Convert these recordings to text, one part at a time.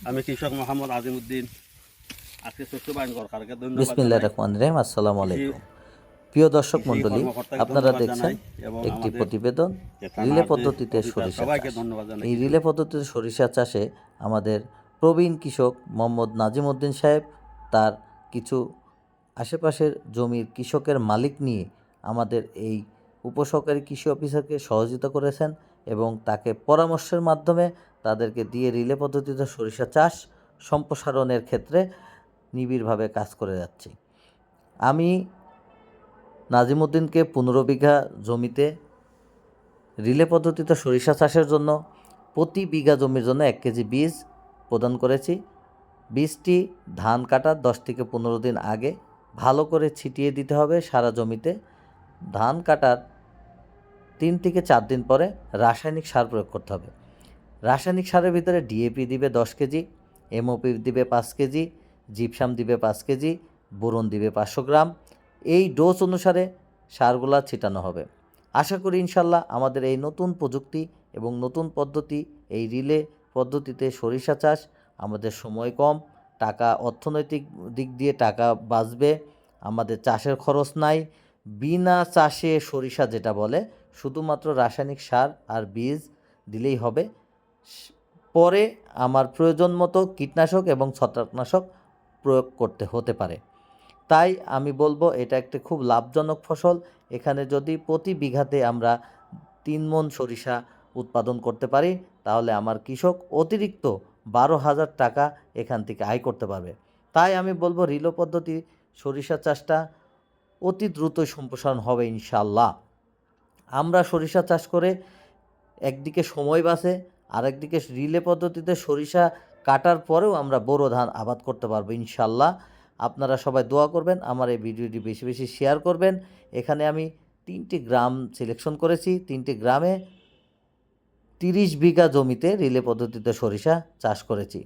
আমি কৃষক মোহাম্মদ আজকে শস্য সরকারকে ধন্যবাদ বিসমিল্লাহ রহমান রহিম আসসালামু আলাইকুম। প্রিয় দর্শক কর্মকর্তাকে আপনারা দেখছেন একটি প্রতিবেদন রিলে পদ্ধতিতে সরিষা এই রিলে পদ্ধতিতে সরিষা চাষে আমাদের প্রবীণ কৃষক মোহাম্মদ নাজিম উদ্দিন সাহেব তার কিছু আশেপাশের জমির কৃষকের মালিক নিয়ে আমাদের এই উপসহকারী কৃষি অফিসারকে সহযোগিতা করেছেন এবং তাকে পরামর্শের মাধ্যমে তাদেরকে দিয়ে রিলে পদ্ধতিতে সরিষা চাষ সম্প্রসারণের ক্ষেত্রে নিবিড়ভাবে কাজ করে যাচ্ছি। আমি নাজিমুদ্দিনকে পনেরো বিঘা জমিতে রিলে পদ্ধতিতে সরিষা চাষের জন্য প্রতি বিঘা জমির জন্য এক কেজি বীজ প্রদান করেছি। বীজটি ধান কাটার দশ থেকে পনেরো দিন আগে ভালো করে ছিটিয়ে দিতে হবে সারা জমিতে। ধান কাটার তিন থেকে চার দিন পরে রাসায়নিক সার প্রয়োগ করতে হবে। রাসায়নিক সারের ভিতরে ডিএপি দিবে দশ কেজি এমওপি দিবে পাঁচ কেজি, জিপসাম দিবে পাঁচ কেজি, বোরন দিবে পাঁচশো গ্রাম। এই ডোজ অনুসারে সারগুলা ছিটানো হবে। আশা করি ইনশাল্লাহ আমাদের এই নতুন প্রযুক্তি এবং নতুন পদ্ধতি, এই রিলে পদ্ধতিতে সরিষা চাষ আমাদের সময় কম, টাকা অর্থনৈতিক দিক দিয়ে টাকা বাঁচবে, আমাদের চাষের খরচ নাই। বিনা চাষে সরিষা যেটা বলে, শুধুমাত্র রাসায়নিক সার আর বীজ দিলেই হবে। পরে আমার প্রয়োজন মতো কীটনাশক এবং ছত্রাকনাশক প্রয়োগ করতে হতে পারে। তাই আমি বলব এটা একটা খুব লাভজনক ফসল। এখানে যদি প্রতি বিঘাতে আমরা তিন মন সরিষা উৎপাদন করতে পারি, তাহলে আমার কৃষক অতিরিক্ত বারো হাজার টাকা এখান থেকে আয় করতে পারবে। তাই আমি বলব রিলো পদ্ধতি সরিষা চাষটা অতি দ্রুত সম্প্রসারণ হবে ইনশাল্লাহ আমরা সরিষা চাষ করে একদিকে সময় বাঁচে আরেকদিকে রিলে পদ্ধতিতে সরিষা কাটার পরেও আমরা বোরো ধান আবাদ করতে পারব ইনশাল্লাহ আপনারা সবাই দোয়া করবেন, আমার এই ভিডিওটি বেশি বেশি শেয়ার করবেন। এখানে আমি তিনটি গ্রাম সিলেকশন করেছি, তিনটি গ্রামে তিরিশ বিঘা জমিতে রিলে পদ্ধতিতে সরিষা চাষ করেছি।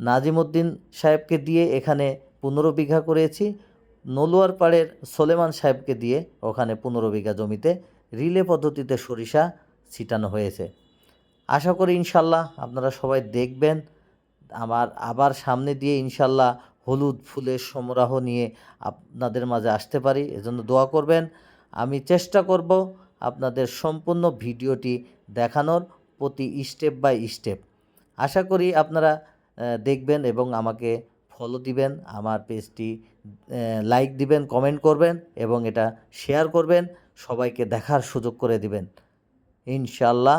নাজিমুদ্দিন সাহেবকে দিয়ে এখানে পনেরো বিঘা করেছি, নলুয়ার পাড়ের সোলেমান সাহেবকে দিয়ে ওখানে পনেরো বিঘা জমিতে রিলে পদ্ধতিতে সরিষা ছিটানো হয়েছে। আশা করি ইনশাল্লাহ আপনারা সবাই দেখবেন। আমার আবার সামনে দিয়ে ইনশাল্লাহ হলুদ ফুলের সমারোহ নিয়ে আপনাদের মাঝে আসতে পারি, এজন্য দোয়া করবেন। আমি চেষ্টা করব আপনাদের সম্পূর্ণ ভিডিওটি দেখানোর প্রতি স্টেপ বাই স্টেপ। আশা করি আপনারা দেখবেন এবং আমাকে ফলো দিবেন, আমার পেজটি লাইক দিবেন কমেন্ট করবেন এবং এটা শেয়ার করবেন, সবাইকে দেখার সুযোগ করে দিবেন। ইনশাল্লাহ